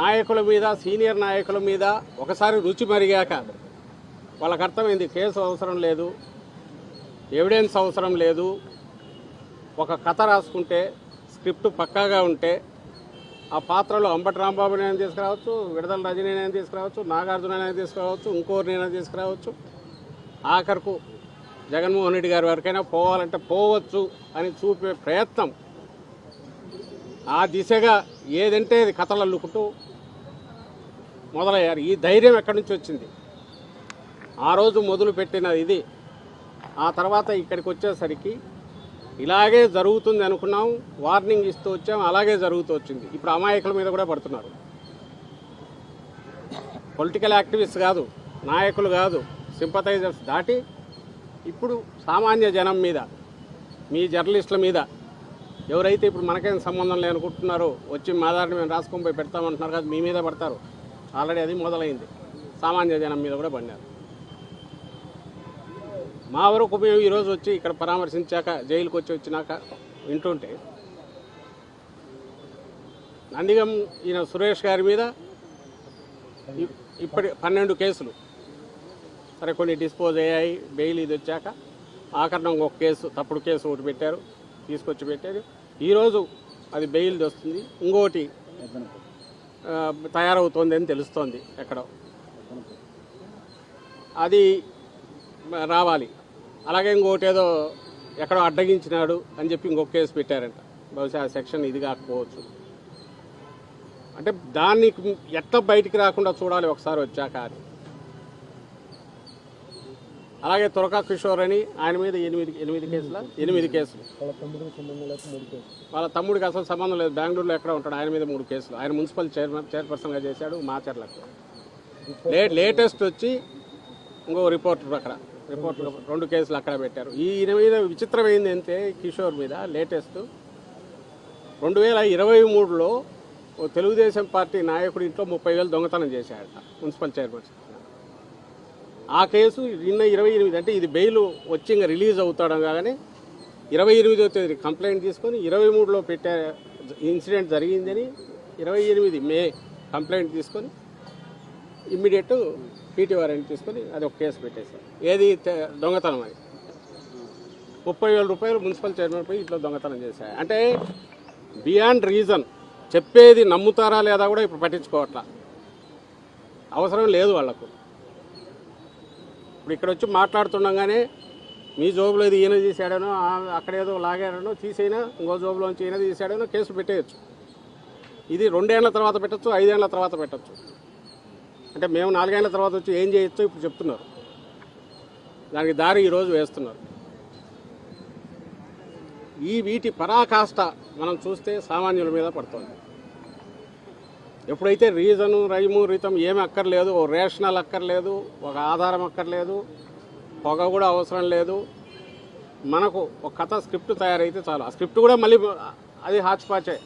నాయకుల మీద సీనియర్ నాయకుల మీద ఒకసారి రుచి మరిగాక వాళ్ళకి అర్థమైంది కేసు అవసరం లేదు ఎవిడెన్స్ అవసరం లేదు. ఒక కథ రాసుకుంటే స్క్రిప్ట్ పక్కాగా ఉంటే ఆ పాత్రలో అంబటి రాంబాబునైనా తీసుకురావచ్చు విడదల రజనీనైనా తీసుకురావచ్చు నాగార్జునైనా తీసుకురావచ్చు ఇంకోరినైనా తీసుకురావచ్చు. ఆఖరుకు జగన్మోహన్ రెడ్డి గారి వరకైనా పోవాలంటే పోవచ్చు అని చూపే ప్రయత్నం. ఆ దిశగా ఏదంటే అది కథలు అల్లుకుంటూ మొదలయ్యారు. ఈ ధైర్యం ఎక్కడి నుంచి వచ్చింది? ఆ రోజు మొదలు పెట్టిన ఇది. ఆ తర్వాత ఇక్కడికి వచ్చేసరికి ఇలాగే జరుగుతుంది అనుకున్నాం వార్నింగ్ ఇస్తూ వచ్చాం అలాగే జరుగుతూ వచ్చింది. ఇప్పుడు అమాయకుల మీద కూడా పడుతున్నారు. పొలిటికల్ యాక్టివిస్ట్ కాదు నాయకులు కాదు సింపథైజర్స్ దాటి ఇప్పుడు సామాన్య జనం మీద మీ జర్నలిస్టుల మీద ఎవరైతే ఇప్పుడు మనకేం సంబంధం లేనుకుంటున్నారో వచ్చి మా దారిని మేము రాసుకొని పోయి పెడతామంటున్నారు కదా మీ మీద పడతారు. ఆల్రెడీ అది మొదలైంది. సామాన్య జనం మీద కూడా పడినారు. మా వరకు మేము ఈరోజు వచ్చి ఇక్కడ పరామర్శించాక జైలుకి వచ్చి వచ్చినాక వింటుంటే నందిగం ఈయన సురేష్ గారి మీద ఇప్పటి పన్నెండు కేసులు. సరే కొన్ని డిస్పోజ్ అయ్యాయి బెయిల్ ఇది వచ్చాక ఆఖరణ ఒక కేసు తప్పుడు కేసు ఒకటి పెట్టారు తీసుకొచ్చి పెట్టారు. ఈరోజు అది బెయిల్ వస్తుంది. ఇంకోటి తయారవుతోంది అని తెలుస్తోంది ఎక్కడో. అది రావాలి. అలాగే ఇంకోటి ఏదో ఎక్కడో అడ్డగించినాడు అని చెప్పి ఇంకొక కేసు పెట్టారంట. బహుశా ఆ సెక్షన్ ఇది కాకపోవచ్చు. అంటే దాన్ని ఎట్లా బయటికి రాకుండా చూడాలి ఒకసారి వచ్చాక అని అలాగే తురకా కిషోర్ అని ఆయన మీద ఎనిమిది ఎనిమిది కేసుల? ఎనిమిది కేసులు. వాళ్ళ తమ్ముడికి అసలు సంబంధం లేదు. బెంగళూరులో ఎక్కడ ఉంటాడు? ఆయన మీద మూడు కేసులు. ఆయన మున్సిపల్ చైర్మన్ చైర్పర్సన్గా చేశాడు మాచర్లకు. లే లేటెస్ట్ వచ్చి ఇంకో రిపోర్టర్ అక్కడ. రిపోర్టర్ రెండు కేసులు అక్కడ పెట్టారు. ఈ ఈయన మీద విచిత్రమైంది అంటే కిషోర్ మీద లేటెస్ట్. రెండు వేల ఇరవై మూడులో తెలుగుదేశం పార్టీ నాయకుడి ఇంట్లో ముప్పై వేలు దొంగతనం చేశాడట మున్సిపల్ చైర్మన్. ఆ కేసు నిన్న ఇరవై ఎనిమిది అంటే ఇది బెయిల్ వచ్చి ఇంకా రిలీజ్ అవుతాడం కానీ ఇరవై ఎనిమిదో తేదీ కంప్లైంట్ తీసుకొని ఇరవై మూడులో పెట్టే ఇన్సిడెంట్ జరిగిందని ఇరవై ఎనిమిది మే కంప్లైంట్ తీసుకొని ఇమ్మీడియట్ పీటీ వారెంట్ తీసుకొని అది ఒక కేసు పెట్టేశారు. ఏది దొంగతనం అది. ముప్పై వేల రూపాయలు మున్సిపల్ చైర్మన్ పోయి ఇట్లా దొంగతనం చేశారు. అంటే బియాండ్ రీజన్ చెప్పేది నమ్ముతారా లేదా కూడా ఇప్పుడు పట్టించుకోవట్లా. అవసరం లేదు వాళ్ళకు ఇప్పుడు ఇక్కడ వచ్చి మాట్లాడుతుండగానే మీ జోబులో ఇది ఈయన తీసాడనో ఆ- అక్కడేదో లాగాడనో తీసైనా ఇంకో జోబులోంచి ఈయన తీసాడనో కేసు పెట్టేయచ్చు. ఇది రెండేళ్ళ తర్వాత పెట్టచ్చు ఐదేళ్ళ తర్వాత పెట్టచ్చు. అంటే మేము నాలుగేళ్ళ తర్వాత వచ్చి ఏం చేయొచ్చో ఇప్పుడు చెప్తున్నారు. దానికి దారి ఈరోజు వేస్తున్నారు. ఈ వీటి పరాకాష్ట మనం చూస్తే సామాన్యుల మీద పడుతుంది. ఎప్పుడైతే రీజను రైము రీతం ఏమి అక్కర్లేదు ఓ రేషనల్ అక్కర్లేదు ఒక ఆధారం అక్కర్లేదు పొగ కూడా అవసరం లేదు మనకు ఒక కథ స్క్రిప్ట్ తయారైతే చాలు. ఆ స్క్రిప్ట్ కూడా మళ్ళీ అది హాచ్ పాచే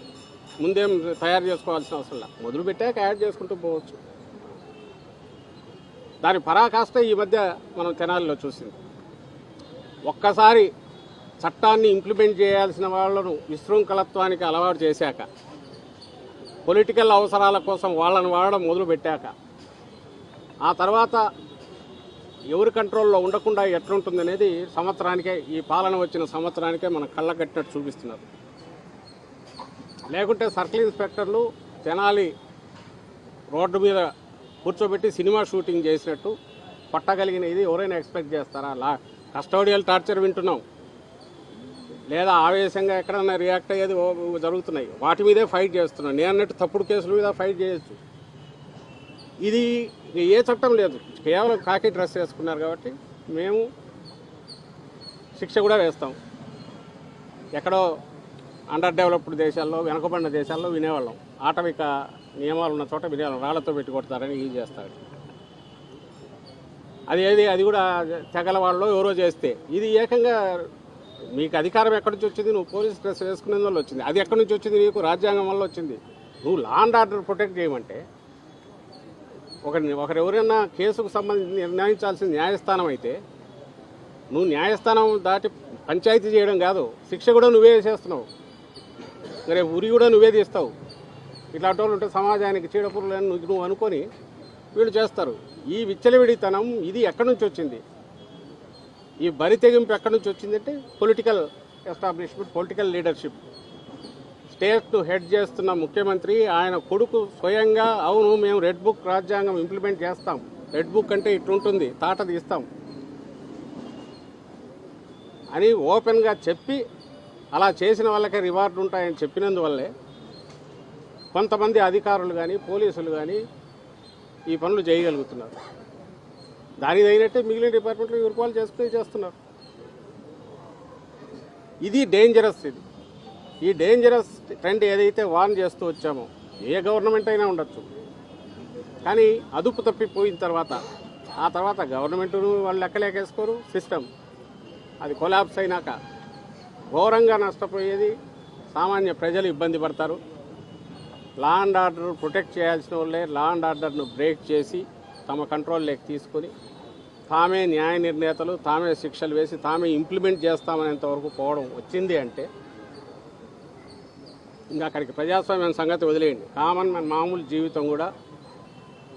ముందేం తయారు చేసుకోవాల్సిన అవసరం లేదు మొదలు పెట్టాక యాడ్ చేసుకుంటూ పోవచ్చు. దాని పరాకాష్ట ఈ మధ్య మనం తెనాలిలో చూసింది. ఒక్కసారి చట్టాన్ని ఇంప్లిమెంట్ చేయాల్సిన వాళ్ళను విశృంఖలత్వానికి అలవాటు చేశాక పొలిటికల్ అవసరాల కోసం వాళ్ళని వాడడం మొదలుపెట్టాక ఆ తర్వాత ఎవరి కంట్రోల్లో ఉండకుండా ఎట్లుంటుంది అనేది సంవత్సరానికే ఈ పాలన వచ్చిన సంవత్సరానికే మన కళ్ళ కట్టినట్టు చూపిస్తున్నారు. లేకుంటే సర్కిల్ ఇన్స్పెక్టర్లు తెనాలి రోడ్డు మీద కూర్చోబెట్టి సినిమా షూటింగ్ చేసినట్టు పట్టగలిగిన ఇది ఎవరైనా ఎక్స్పెక్ట్ చేస్తారా? లా కస్టోడియల్ టార్చర్ వింటున్నాం. లేదా ఆవేశంగా ఎక్కడన్నా రియాక్ట్ అయ్యేది జరుగుతున్నాయి. వాటి మీదే ఫైట్ చేస్తున్నాం నేను అన్నట్టు తప్పుడు కేసుల మీద ఫైట్ చేయొచ్చు. ఇది ఏ చట్టం లేదు. కేవలం కాకి డ్రెస్ వేసుకున్నారు కాబట్టి మేము శిక్ష కూడా వేస్తాం. ఎక్కడో అండర్ డెవలప్డ్ దేశాల్లో వెనకబడిన దేశాల్లో వినేవాళ్ళం. ఆటవిక నియమాలు ఉన్న చోట వినేవాళ్ళం. రాళ్ళతో పెట్టి కొడతారని ఇది చేస్తారు. అది ఏది? అది కూడా తెగల వాళ్ళు ఎవరో చేస్తే. ఇది ఏకంగా మీకు అధికారం ఎక్కడి నుంచి వచ్చింది? నువ్వు పోలీస్ డ్రెస్ వేసుకునే వల్ల వచ్చింది. అది ఎక్కడి నుంచి వచ్చింది నీకు? రాజ్యాంగం వల్ల వచ్చింది. నువ్వు లా అండ్ ఆర్డర్ ప్రొటెక్ట్ చేయమంటే ఒకరిని ఒకరు ఎవరైనా కేసుకు సంబంధించి నిర్ణయించాల్సిన న్యాయస్థానం అయితే నువ్వు న్యాయస్థానం దాటి పంచాయతీ చేయడం కాదు శిక్ష కూడా నువ్వే చేస్తున్నావు. రేపు ఉరి కూడా నువ్వే తీస్తావు. ఇట్లాంటి వాళ్ళు ఉంటే సమాజానికి చీడపురులని అని నువ్వు అనుకొని వీళ్ళు చేస్తారు. ఈ విచ్చలవిడితనం ఇది ఎక్కడి నుంచి వచ్చింది? ఈ బరి తెగింపు ఎక్కడి నుంచి వచ్చిందంటే పొలిటికల్ ఎస్టాబ్లిష్మెంట్ పొలిటికల్ లీడర్షిప్ స్టేట్ను హెడ్ చేస్తున్న ముఖ్యమంత్రి ఆయన కొడుకు స్వయంగా అవును మేము రెడ్ బుక్ రాజ్యాంగం ఇంప్లిమెంట్ చేస్తాం. రెడ్ బుక్ అంటే ఇట్లుంటుంది తాట తీస్తాం అని ఓపెన్గా చెప్పి అలా చేసిన వాళ్ళకే రివార్డు ఉంటాయని చెప్పినందువల్లే కొంతమంది అధికారులు కానీ పోలీసులు కానీ ఈ పనులు చేయగలుగుతున్నారు. దానికి తగినట్టే మిగిలిన డిపార్ట్మెంట్లు యూరుకోవాలి చేస్తూ చేస్తున్నారు. ఇది డేంజరస్ ఇది. ఈ డేంజరస్ ట్రెండ్ ఏదైతే వార్న్ చేస్తూ వచ్చామో ఏ గవర్నమెంట్ అయినా ఉండొచ్చు. కానీ అదుపు తప్పిపోయిన తర్వాత ఆ తర్వాత గవర్నమెంట్ను వాళ్ళు లెక్కలేకేసుకోరు సిస్టమ్ అది కొలాబ్స్ అయినాక ఘోరంగా నష్టపోయేది సామాన్య ప్రజలు ఇబ్బంది పడతారు. లా అండ్ ఆర్డర్ ప్రొటెక్ట్ చేయాల్సిన వాళ్ళే లా అండ్ ఆర్డర్ను బ్రేక్ చేసి తమ కంట్రోల్లోకి తీసుకొని తామే న్యాయ నిర్ణేతలు తామే శిక్షలు వేసి తామే ఇంప్లిమెంట్ చేస్తామనేంతవరకు పోవడం వచ్చింది అంటే ఇంకా అక్కడికి ప్రజాస్వామ్యం సంగతి వదిలేయండి. కామన్ మన మామూలు జీవితం కూడా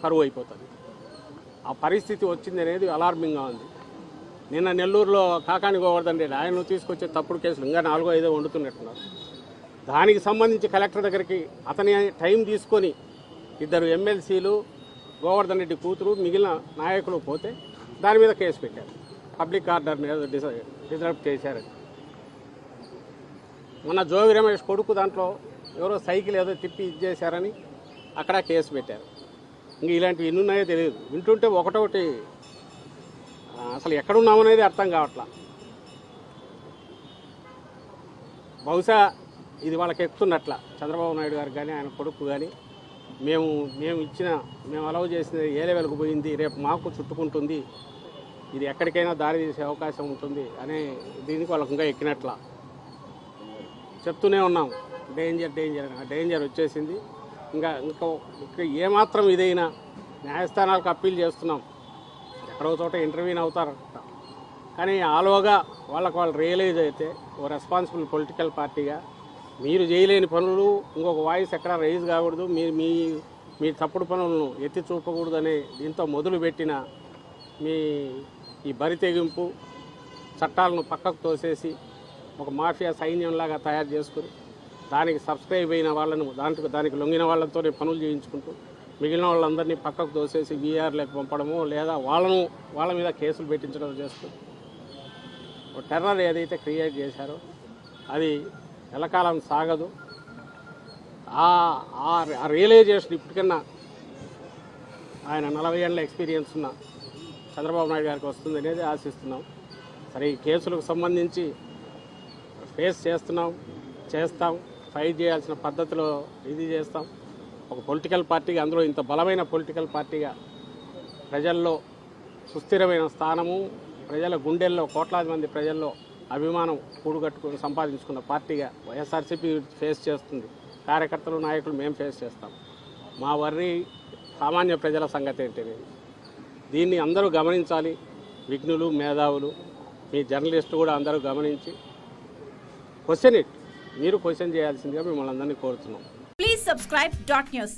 కరువు అయిపోతుంది. ఆ పరిస్థితి వచ్చింది అనేది అలార్మింగ్గా ఉంది. నిన్న నెల్లూరులో కాకాని గోవర్ధన్ రెడ్డి ఆయన తీసుకొచ్చే తప్పుడు కేసులు ఇంకా నాలుగో ఐదో వండుతున్నట్టున్నారు. దానికి సంబంధించి కలెక్టర్ దగ్గరికి అతని టైం తీసుకొని ఇద్దరు ఎమ్మెల్సీలు గోవర్ధన్ రెడ్డి కూతురు మిగిలిన నాయకులు పోతే దాని మీద కేసు పెట్టారు. పబ్లిక్ ఆర్డర్ని ఏదో డిస డిజర్వ్ చేశారని మొన్న జోగి రమేష్ కొడుకు దాంట్లో ఎవరో సైకిల్ ఏదో తిప్పి ఇచ్చేశారని అక్కడ కేసు పెట్టారు. ఇంక ఇలాంటివి ఎన్ని ఉన్నాయో తెలియదు. వింటుంటే ఒకటొకటి అసలు ఎక్కడున్నామనేది అర్థం కావట్లా. బహుశా ఇది వాళ్ళకి ఎక్కుతున్నట్ల. చంద్రబాబు నాయుడు గారు కానీ ఆయన కొడుకు కానీ మేము మేము ఇచ్చిన మేము అలవ్ చేసిన ఏ లెవెల్కు పోయింది రేపు మాకు చుట్టుకుంటుంది ఇది ఎక్కడికైనా దారి తీసే అవకాశం ఉంటుంది అనే దీనికి వాళ్ళకి ఇంకా ఎక్కినట్ల. చెప్తూనే ఉన్నాం డేంజర్ డేంజర్ ఆ డేంజర్ వచ్చేసింది. ఇంకా ఇంకా ఇంకా ఏమాత్రం ఇదైనా న్యాయస్థానాలకు అప్పీల్ చేస్తున్నాం. ఎక్కడో చోట ఇంటర్వ్యూని అవుతారట. కానీ ఆలోగా వాళ్ళకు వాళ్ళు రియలైజ్ అయితే ఓ రెస్పాన్సిబుల్ పొలిటికల్ పార్టీగా మీరు చేయలేని పనులు ఇంకొక వాయిస్ ఎక్కడ రైజ్ కాకూడదు. మీరు మీ మీ తప్పుడు పనులను ఎత్తి చూపకూడదనే అనే దీంతో మొదలుపెట్టిన మీ ఈ బరి తెగింపు చట్టాలను పక్కకు తోసేసి ఒక మాఫియా సైన్యంలాగా తయారు చేసుకుని దానికి సబ్స్క్రైబ్ అయిన వాళ్ళను దాంట్లో దానికి లొంగిన వాళ్ళతోనే పనులు చేయించుకుంటూ మిగిలిన వాళ్ళందరినీ పక్కకు తోసేసి వీఆర్లకు పంపడము లేదా వాళ్ళను వాళ్ళ మీద కేసులు పెట్టించడం చేస్తూ ఒక టెర్రర్ ఏదైతే క్రియేట్ చేశారో అది ఎలకాలం సాగదు. ఆ ఆ రియలైజేషన్ ఇప్పటికన్నా ఆయన నలభై ఏళ్ళ ఎక్స్పీరియన్స్ ఉన్న చంద్రబాబు నాయుడు గారికి వస్తుంది అనేది ఆశిస్తున్నాం. సరే ఈ కేసులకు సంబంధించి ఫేస్ చేస్తున్నాం చేస్తాం ఫైట్ చేయాల్సిన పద్ధతిలో ఇది చేస్తాం. ఒక పొలిటికల్ పార్టీగా అందులో ఇంత బలమైన పొలిటికల్ పార్టీగా ప్రజల్లో సుస్థిరమైన స్థానము ప్రజల గుండెల్లో కోట్లాది మంది ప్రజల్లో అభిమానం కూడుగట్టుకుని సంపాదించుకున్న పార్టీగా వైఎస్ఆర్సీపీ ఫేస్ చేస్తుంది. కార్యకర్తలు నాయకులు మేము ఫేస్ చేస్తాం. మా వర్రి సామాన్య ప్రజల సంగతి ఏంటి దీన్ని అందరూ గమనించాలి. విఘ్నులు మేధావులు మీ జర్నలిస్టు కూడా అందరూ గమనించి క్వశ్చన్ ఇట్. మీరు క్వశ్చన్ చేయాల్సిందిగా మిమ్మల్ని అందరినీ కోరుతున్నాం. Please subscribe dot news